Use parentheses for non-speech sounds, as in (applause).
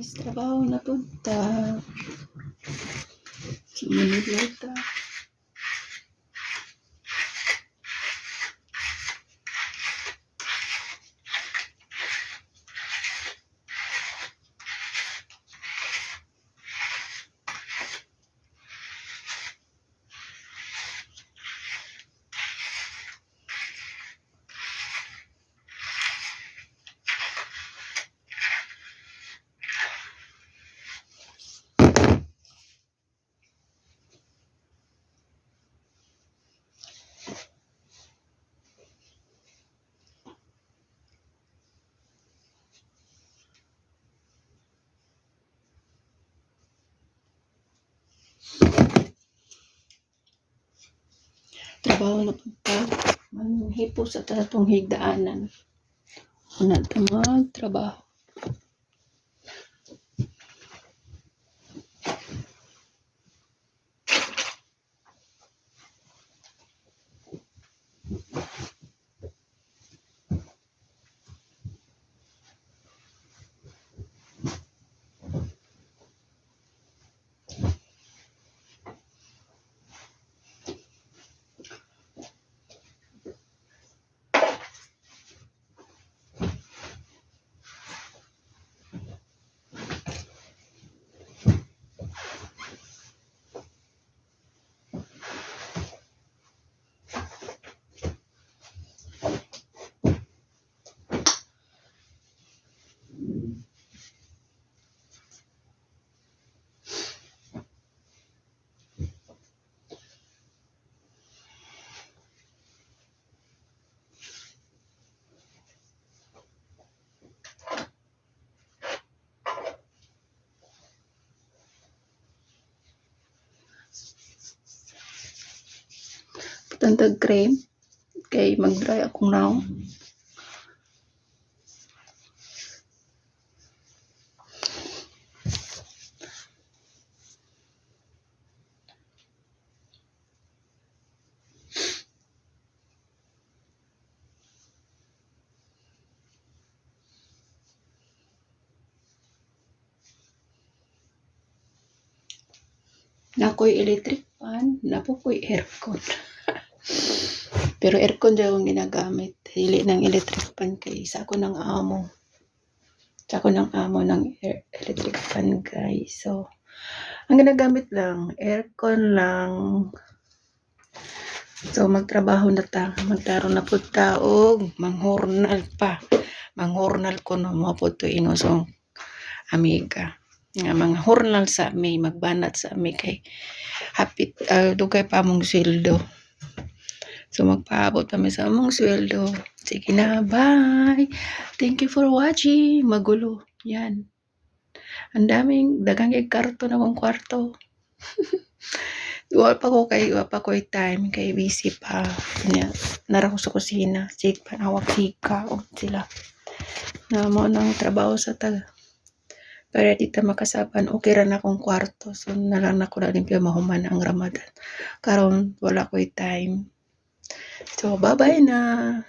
guys, trabaho na punta. Sumunod lang ta. Trabaho na punta. Manhipo sa tatong higdaanan. Una ta magtrabaho. Tantag cream. Kay mag-dry akong now. Nakoy electric fan, napokoy aircon. Pero aircon daw ang ginagamit. Dili ng electric fan kay isa ko ng amo. Isa ko ng amo ng air- electric fan guys. So, ang ginagamit lang, aircon lang. So, magtrabaho na ta. Magtaro na po taog. Manghornal pa. Manghornal ko na mo po to inosong amiga. Nga mga hornal sa may magbanat sa may kay hapit uh, dugay pa mong sweldo. So magpaabot kami sa among sweldo. Sige na, bye. Thank you for watching. Magulo. Yan. Ang daming dagang kay karto na akong kwarto. (laughs) Wala pa ko kay pa ko time kay busy pa. Kanya, nara ko sa kusina. Sig pa nawak sika o sila. Na mo nang trabaho sa taga. Para di ta makasaban, okay ra na akong kwarto. So, nalang na ko na rin mahuman ang Ramadan. Karon wala ko time. So, bye-bye na.